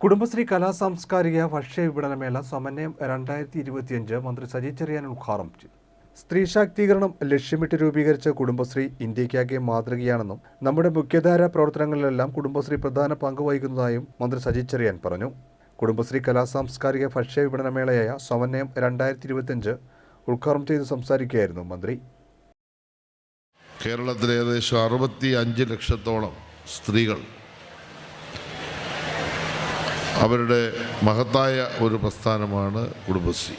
കുടുംബശ്രീ കലാ സാംസ്കാരിക ഭക്ഷ്യ വിപണനമേള സമന്വയം രണ്ടായിരത്തി ഇരുപത്തിയഞ്ച് മന്ത്രി സജി ചെറിയാൻ ഉദ്ഘാടനം ചെയ്തു. സ്ത്രീ ശാക്തീകരണം ലക്ഷ്യമിട്ട് രൂപീകരിച്ച കുടുംബശ്രീ ഇന്ത്യക്കാകെ മാതൃകയാണെന്നും നമ്മുടെ മുഖ്യധാര പ്രവർത്തനങ്ങളിലെല്ലാം കുടുംബശ്രീ പ്രധാന പങ്ക് വഹിക്കുന്നതായും മന്ത്രി സജി ചെറിയാൻ പറഞ്ഞു. കുടുംബശ്രീ കലാ സാംസ്കാരിക ഭക്ഷ്യ വിപണനമേളയായ സമന്വയം രണ്ടായിരത്തി ഇരുപത്തിയഞ്ച് ഉദ്ഘാടനം ചെയ്ത് സംസാരിക്കുകയായിരുന്നു മന്ത്രി. കേരളത്തിൽ ഏകദേശം അറുപത്തി അഞ്ച് ലക്ഷത്തോളം സ്ത്രീകൾ അവരുടെ മഹത്തായ ഒരു പ്രസ്ഥാനമാണ് കുടുംബശ്രീ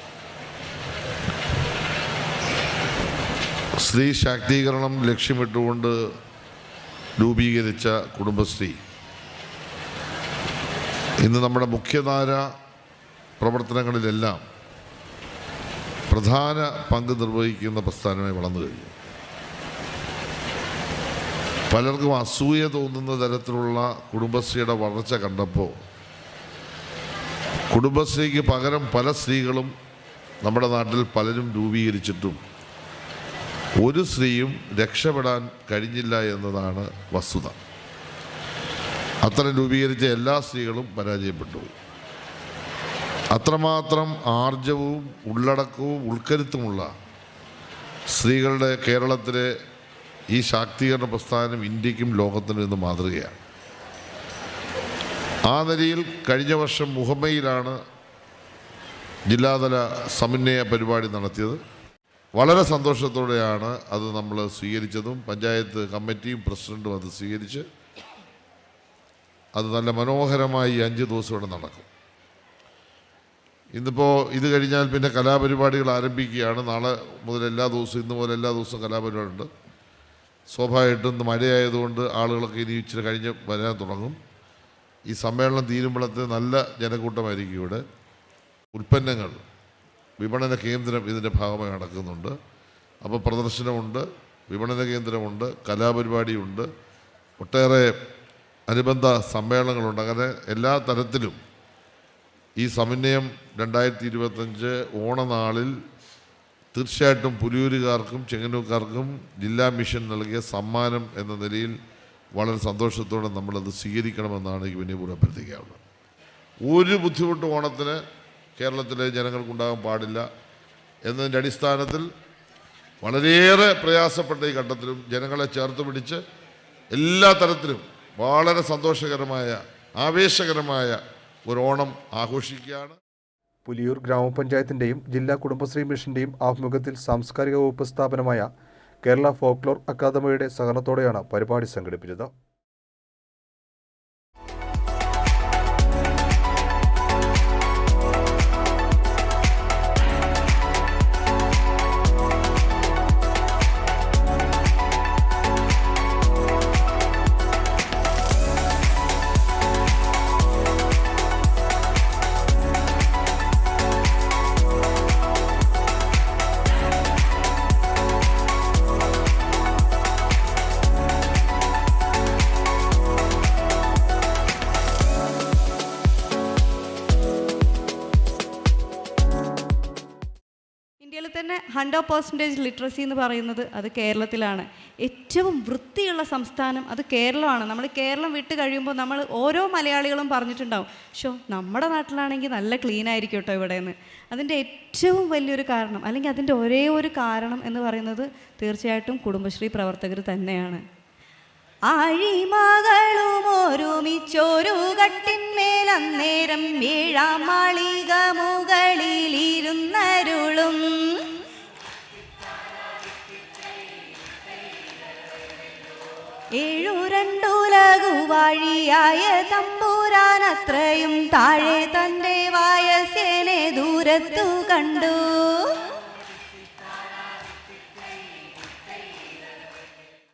സ്ത്രീ ശാക്തീകരണം ലക്ഷ്യമിട്ടുകൊണ്ട് രൂപീകരിച്ച കുടുംബശ്രീ. ഇന്ന് നമ്മുടെ മുഖ്യധാര പ്രവർത്തനങ്ങളിലെല്ലാം പ്രധാന പങ്ക് നിർവഹിക്കുന്ന പ്രസ്ഥാനമായി വളർന്നു കഴിഞ്ഞു. പലർക്കും അസൂയ തോന്നുന്ന തരത്തിലുള്ള കുടുംബശ്രീയുടെ വളർച്ച കണ്ടപ്പോൾ കുടുംബശ്രീക്ക് പകരം പല സ്ത്രീകളും നമ്മുടെ നാട്ടിൽ പലരും രൂപീകരിച്ചിട്ടും ഒരു സ്ത്രീയും രക്ഷപ്പെടാൻ കഴിഞ്ഞില്ല എന്നതാണ് വസ്തുത. അത്തരം രൂപീകരിച്ച എല്ലാ സ്ത്രീകളും പരാജയപ്പെട്ടു. അത്രമാത്രം ആർജവും ഉള്ളടക്കവും ഉൾക്കരുത്തുമുള്ള സ്ത്രീകളുടെ കേരളത്തിലെ ഈ ശാക്തീകരണ പ്രസ്ഥാനം ഇന്ത്യക്കും ലോകത്തിനും ഇന്ന് മാതൃകയാണ്. ആ നിലയിൽ കഴിഞ്ഞ വർഷം മുഹമ്മയിലാണ് ജില്ലാതല സമന്വയ പരിപാടി നടത്തിയത്. വളരെ സന്തോഷത്തോടെയാണ് അത് നമ്മൾ സ്വീകരിച്ചതും പഞ്ചായത്ത് കമ്മിറ്റിയും പ്രസിഡന്റും അത് സ്വീകരിച്ച് അത് നല്ല മനോഹരമായി അഞ്ച് ദിവസം ഇവിടെ നടക്കും. ഇന്നിപ്പോൾ ഇത് കഴിഞ്ഞാൽ പിന്നെ കലാപരിപാടികൾ ആരംഭിക്കുകയാണ്. നാളെ മുതൽ എല്ലാ ദിവസവും ഇന്ന് മുതൽ എല്ലാ ദിവസവും കലാപരിപാടിയുണ്ട്. സ്വാഭാവികമായിട്ടും മഴയായതുകൊണ്ട് ആളുകളൊക്കെ ഇനി ഇച്ചിരി കഴിഞ്ഞ് വരാൻ തുടങ്ങും. ഈ സമ്മേളനം തീരുമ്പോഴത്തെ നല്ല ജനക്കൂട്ടമായിരിക്കും ഇവിടെ. ഉൽപ്പന്നങ്ങൾ വിപണന കേന്ദ്രം ഇതിന്റെ ഭാഗമായി നടക്കുന്നുണ്ട്. അപ്പോൾ പ്രദർശനമുണ്ട് വിപണന കേന്ദ്രമുണ്ട് കലാപരിപാടിയുണ്ട്. ഒട്ടേറെ അനുബന്ധ സമ്മേളനങ്ങളുണ്ട്. അങ്ങനെ എല്ലാ തരത്തിലും ഈ സമന്വയം രണ്ടായിരത്തി ഇരുപത്തഞ്ച് ഓണനാളിൽ തീർച്ചയായിട്ടും പുലിയൂരുകാർക്കും ചെങ്ങന്നൂർക്കാർക്കും ജില്ലാ മിഷൻ നൽകിയ സമ്മാനം എന്ന നിലയിൽ വളരെ സന്തോഷത്തോടെ നമ്മളത് സ്വീകരിക്കണമെന്നാണ് ഈ വിനയപൂർവം അഭ്യർത്ഥിക്കാവുന്നത് ഒരു ബുദ്ധിമുട്ടും ഓണത്തിന് കേരളത്തിലെ ജനങ്ങൾക്കുണ്ടാകാൻ പാടില്ല എന്നതിന്റെ അടിസ്ഥാനത്തിൽ വളരെയേറെ പ്രയാസപ്പെട്ട ഈ ഘട്ടത്തിലും ജനങ്ങളെ ചേർത്ത് പിടിച്ച് എല്ലാ തരത്തിലും വളരെ സന്തോഷകരമായ ആവേശകരമായ ഒരു ഓണം ആഘോഷിക്കുകയാണ്. പുലിയൂർ ഗ്രാമപഞ്ചായത്തിന്റെയും ജില്ലാ കുടുംബശ്രീ മിഷന്റെയും ആഭിമുഖ്യത്തിൽ സാംസ്കാരിക വകുപ്പ് സ്ഥാപനമായ കേരള ഫോക്ലോർ അക്കാദമിയുടെ സഹകരണത്തോടെയാണ് പരിപാടി സംഘടിപ്പിച്ചത് തന്നെ ഹൺഡ്രഡ് പെർസെന്റേജ് ലിറ്ററസി എന്ന് പറയുന്നത് അത് കേരളത്തിലാണ്. ഏറ്റവും വൃത്തിയുള്ള സംസ്ഥാനം അത് കേരളമാണ്. നമ്മൾ കേരളം വിട്ട് കഴിയുമ്പോൾ നമ്മൾ ഓരോ മലയാളികളും പറഞ്ഞിട്ടുണ്ടാവും ഷോ നമ്മുടെ നാട്ടിലാണെങ്കിൽ നല്ല ക്ലീൻ ആയിരിക്കും കേട്ടോ ഇവിടെ നിന്ന് അതിന്റെ ഏറ്റവും വലിയൊരു കാരണം അല്ലെങ്കിൽ അതിന്റെ ഒരേ ഒരു കാരണം എന്ന് പറയുന്നത് തീർച്ചയായിട്ടും കുടുംബശ്രീ പ്രവർത്തകർ തന്നെയാണ്. ആഴിമകളും ഒരുമിച്ചൊരു കട്ടിന്മേൽ അന്നേരം വീഴാം മാളിക മുകളിലിരുന്നരുളും. ഏഴു രണ്ടുലകുവാഴിയായ തമ്പുരാനത്രയും താഴെ തന്റെ വായസേനെ ദൂരത്തു കണ്ടു.